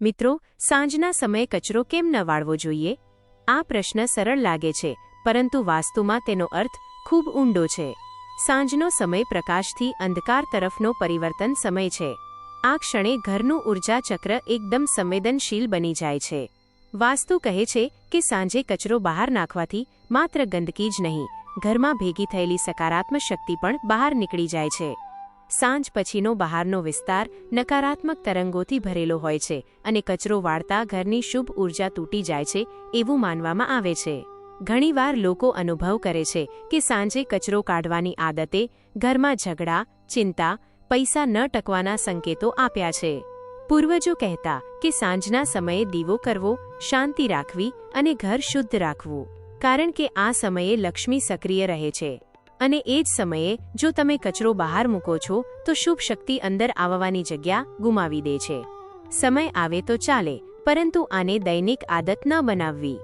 મિત્રો, સાંજના સમયે કચરો કેમ ન વાળવો જોઈએ? આ પ્રશ્ન સરળ લાગે છે, પરંતુ વાસ્તુમાં તેનો અર્થ ખૂબ ઊંડો છે. સાંજનો સમય પ્રકાશથી અંધકાર તરફનો પરિવર્તન સમય છે. આ ક્ષણે ઘરનું ઊર્જા ચક્ર એકદમ સંવેદનશીલ બની જાય છે. વાસ્તુ કહે છે કે સાંજે કચરો બહાર નાખવાથી માત્ર ગંદકી જ નહીં, ઘરમાં ભેગી થયેલી સકારાત્મક શક્તિ પણ બહાર નીકળી જાય છે. સાંજ પછીનો બહારનો વિસ્તાર નકારાત્મક તરંગોથી ભરેલો હોય છે અને કચરો વાળતા ઘરની શુભ ઊર્જા તૂટી જાય છે એવું માનવામાં આવે છે. ઘણીવાર લોકો અનુભવ કરે છે કે સાંજે કચરો કાઢવાની આદતે ઘરમાં ઝઘડા, ચિંતા, પૈસા ન ટકવાના સંકેતો આપ્યા છે. પૂર્વજો કહેતા કે સાંજના સમયે દીવો કરવો, શાંતિ રાખવી અને ઘર શુદ્ધ રાખવું, કારણ કે આ સમયે લક્ષ્મી સક્રિય રહે છે. અને એ જ સમયે, જો તમે કચરો બહાર મૂકો છો, તો શુભ શક્તિ અંદર આવવાની જગ્યા ગુમાવી દે છે. સમય આવે તો ચાલે, પરંતુ આને દૈનિક આદત ન બનાવવી.